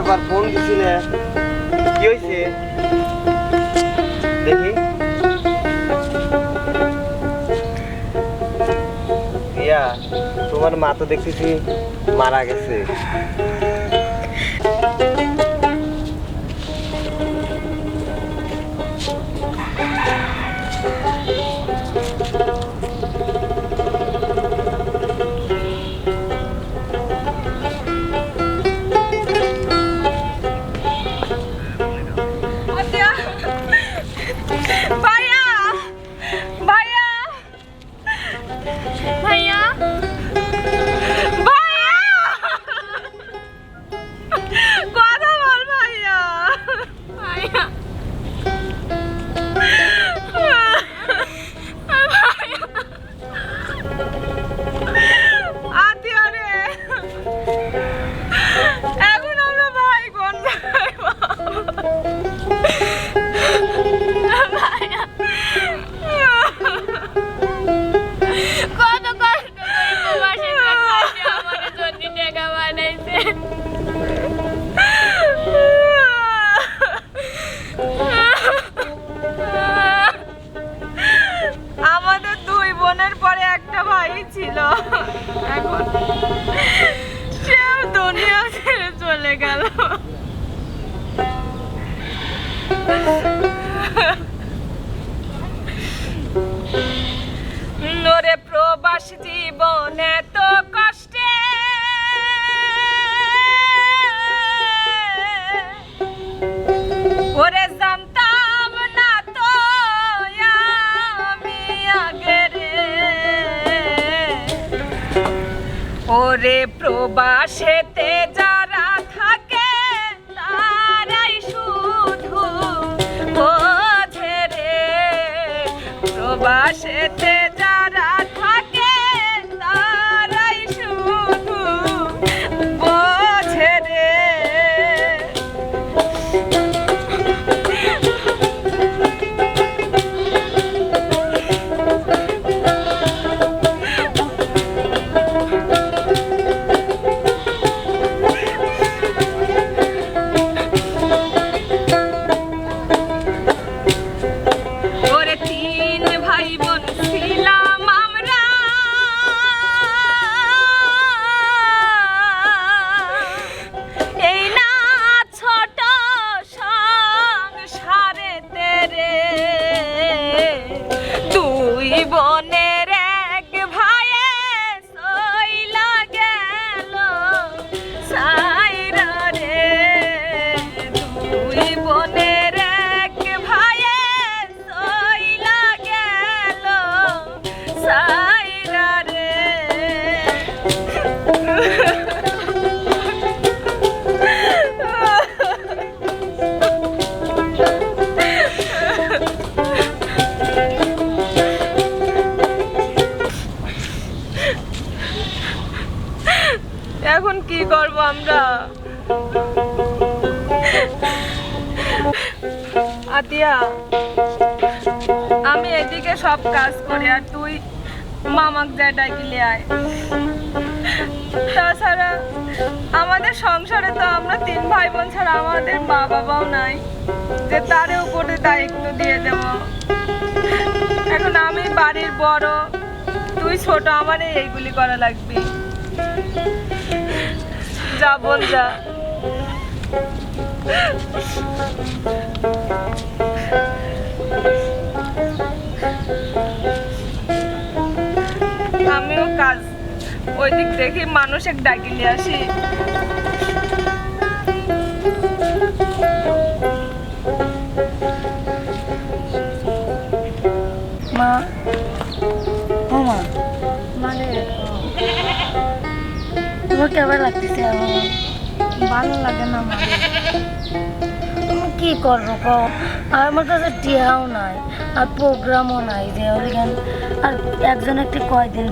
ব্যাপার ফোন দিছি না। কি হয়েছে দেখি। ইয়া তোমার মা তো দেখতেছি মারা গেছে। জীবন এত কষ্টে। ওরে জানতাম না তো আমি আগে রে। ওরে প্রবাসেতে যারা থাকে, তারাই শুধু বোঝে রে। প্রবাসেতে আতিয়া আমি এদিকে সব কাজ করি আর তুই মামাক জায়গায় গিলে আয়। তাছাড়া আমাদের সংসারে তো আমরা তিন ভাই বোন ছাড়া আমাদের মা বাবাও নাই, যে তারে উপরে দায়িত্ব দিয়ে দেব। এখন আমি বাড়ির বড়, তুই ছোট, আমারে এইগুলি করা লাগবে। যা বোন যা। আমিও কাজ ওই দিক থেকে মানুষ এক ডাকি নিয়ে আসি। মা। ও মা। মানে? তোমার কেমন লাগতেছে ভালো লাগে না মানে। কি করব আর আমার কাছে নাই, আর প্রোগ্রামও নাই যে ওইখান আর একজন একটি কয়দিন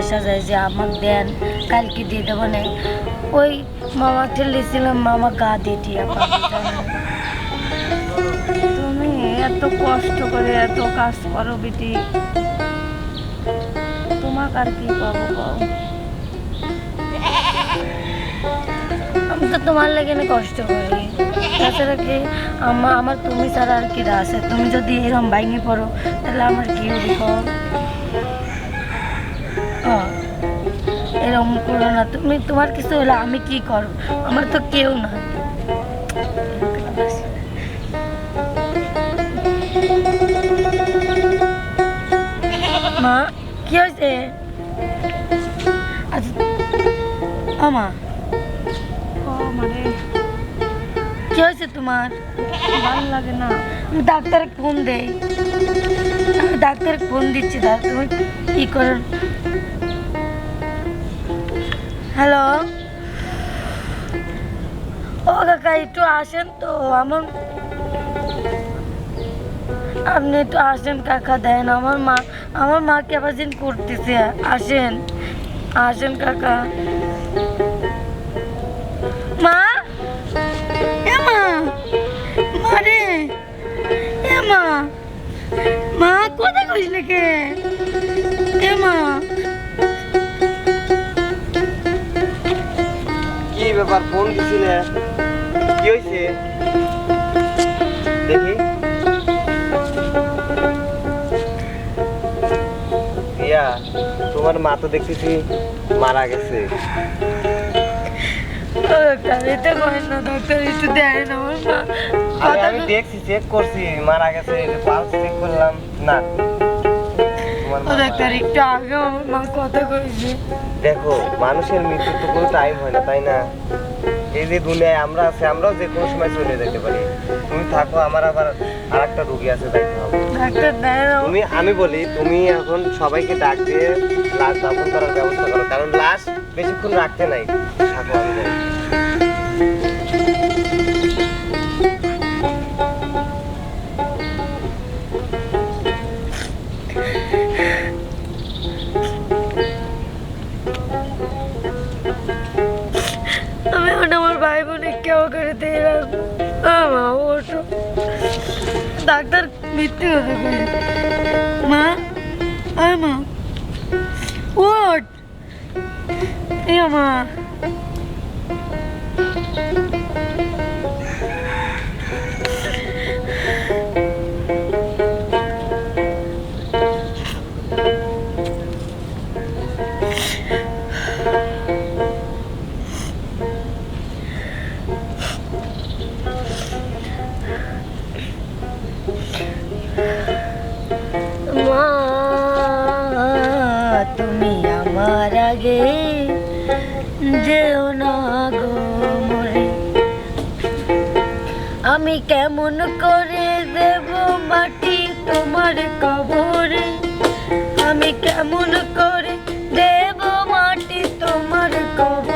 আসা যায় যে আমাকে দেন, কালকে দিয়ে দেবো ওই মামা ঠেলেছিলাম মামা গা দিয়ে টিয়া তুমি এত কষ্ট করে এত কাজ করো বিটি। তোমাকে আর কি পাবো আমি তো তোমার লেগে কষ্ট করি। তাছাড়া কি আমার আমার তুমি ছাড়া আর কি আছে? তুমি যদি এরকম ভাঙে পড়ো, তাহলে আমার কি হবে এরকম করো না। তুমি, তোমার কিছু হলে আমি কি করো আমার তো কেউ না। মা, কি হয়েছে? আচ্ছা ও মা। ও মানে কি হয়েছে তোমার? ভালো লাগে না। আমি ফোন দেই। আমি ফোন দিচ্ছি দাদা তুমি কি করেন হ্যালো ও কাকা একটু আসেন তো আমার আপনি একটু আসেন কাকা দেন। আমার মা আমার মা ক্যাপাসিন করতেছে আসেন। আসেন কাকা। মা? মা। মা কোথায় নাকি এ মা। কি ব্যাপার ফোন কি হয়েছে দেখি। ইয়া তোমার মা তো দেখতেছি মারা গেছে। ডাক্তার এটা করেন না ডাক্তার একটু দেন আমার মা। আমি দেখছি চেক করছি মারা গেছে পালস চেক করলাম। না। তোমার ও মা ডাক্তার একটু আগে আমার মা কথা কইছে। দেখো মানুষের মৃত্যুর তো কোনো টাইম হয় না তাই না? এই যে দুনিয়ায় আমরা আছি আমরাও যে কোনো সময় চলে যেতে পারি। তুমি থাকো আমার আবার আর একটা রুগী আছে দেখতে হবে। তুমি আমি বলি তুমি এখন সবাইকে ডাক দিয়ে লাশ দাফন করার ব্যবস্থা করো কারণ লাশ বেশিক্ষণ রাখতে নাই। থাকো আমি মৃত্যু বলে মা আয় মা ওট এ মা তুমি আমার আগে যেও না গো মরে। আমি কেমন করে দেব মাটি তোমার কবরে? আমি কেমন করে দেব মাটি তোমার কবরে?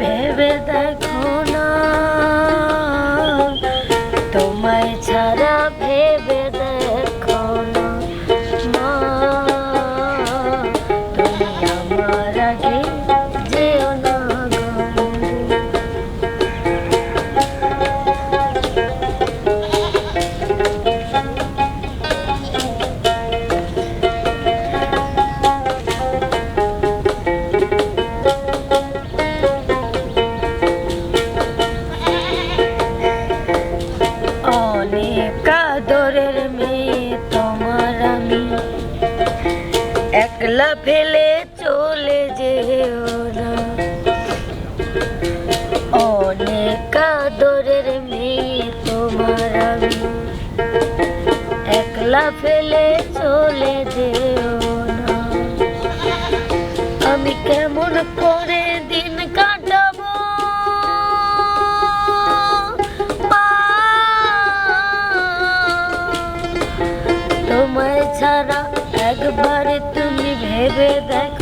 ভেবে দেখো ছাড়া একবার তুমি ভেবে দেখো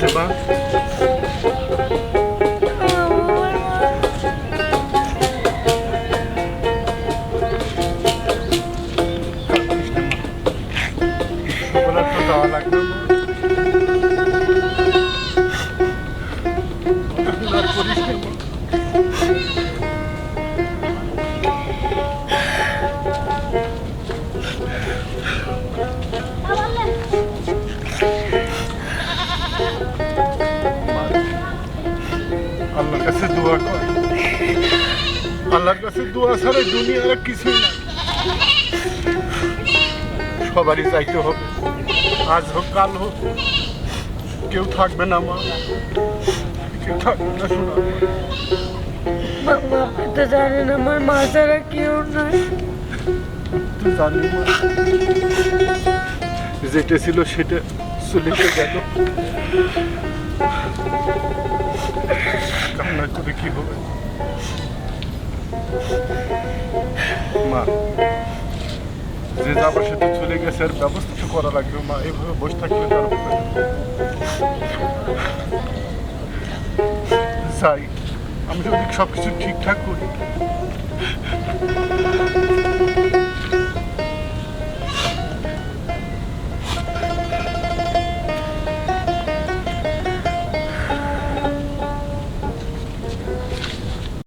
কি হয়েছে আল্লাহর কাছে দোয়া ছাড়া দুনিয়ার কিছুই না সবারই চাইতে হবে। আজ হোক কাল হোক। কেউ থাকবে না মা। কেউ থাকবে না শোনা। বাবা তো জানেন আমার মা ছাড়া কেউ নাই। তুই জানি মা। যেটা ছিল সেটা চলে গেল। কান্না করে কি হবে? মা, যে যাবার সেটা চলে গেছে, আর ব্যবস্থা তো করা লাগবে মা এইভাবে বসে থাকলে তার। যাই, আমি যদি সব কিছু ঠিকঠাক করি